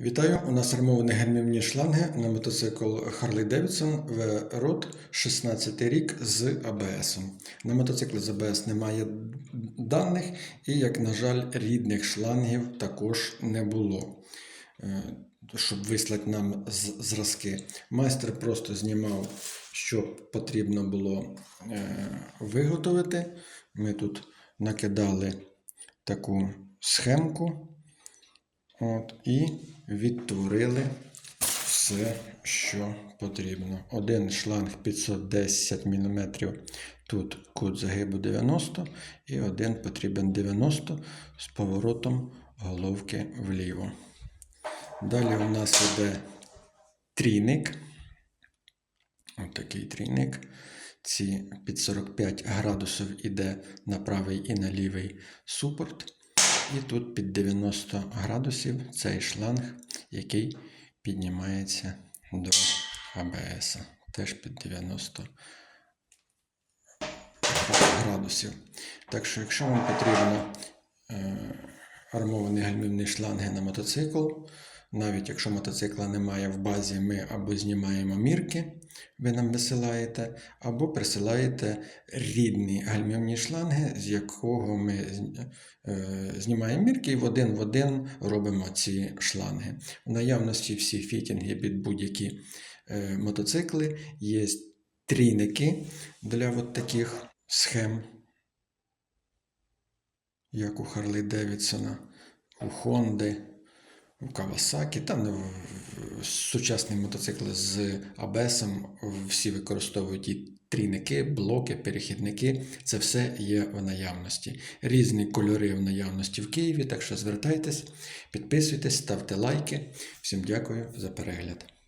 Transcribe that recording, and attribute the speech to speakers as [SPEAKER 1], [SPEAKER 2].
[SPEAKER 1] Вітаю! У нас армовані гальмівні шланги на мотоцикл Harley Davidson V-Rod 16 рік з ABS. На мотоциклі з ABS немає даних, і, як на жаль, рідних шлангів також не було. Е, Щоб вислати нам зразки. Майстер просто знімав, що потрібно було е, виготовити. Ми тут накидали таку схемку. От, і відтворили все, що потрібно. Один шланг 510 мм, тут кут загибу 90 і один потрібен 90 з поворотом головки вліво. Далі у нас йде трійник. Ось такий трійник. Ці під 45 градусів іде на правий і на лівий супорт. І тут під 90 градусів цей шланг, який піднімається до АБС. Теж під 90 градусів. Так що, якщо вам потрібно е, армовані гальмівні шланги на мотоцикл, навіть якщо мотоцикла немає в базі, ми або знімаємо мірки, ви нам висилаєте, або присилаєте рідні гальмівні шланги, з якого ми е, знімаємо мірки і в один в один робимо ці шланги. В наявності всі фітінги під будь-які е, мотоцикли, є трійники для от таких схем, як у Харлі Девідсона, у Хонди, Кавасакі. та ну, сучасні мотоцикли з Абесом, всі використовують і трійники, блоки, перехідники. Це все є в наявності. Різні кольори в наявності в Києві, так що звертайтесь, підписуйтесь, ставте лайки. Всім дякую за перегляд.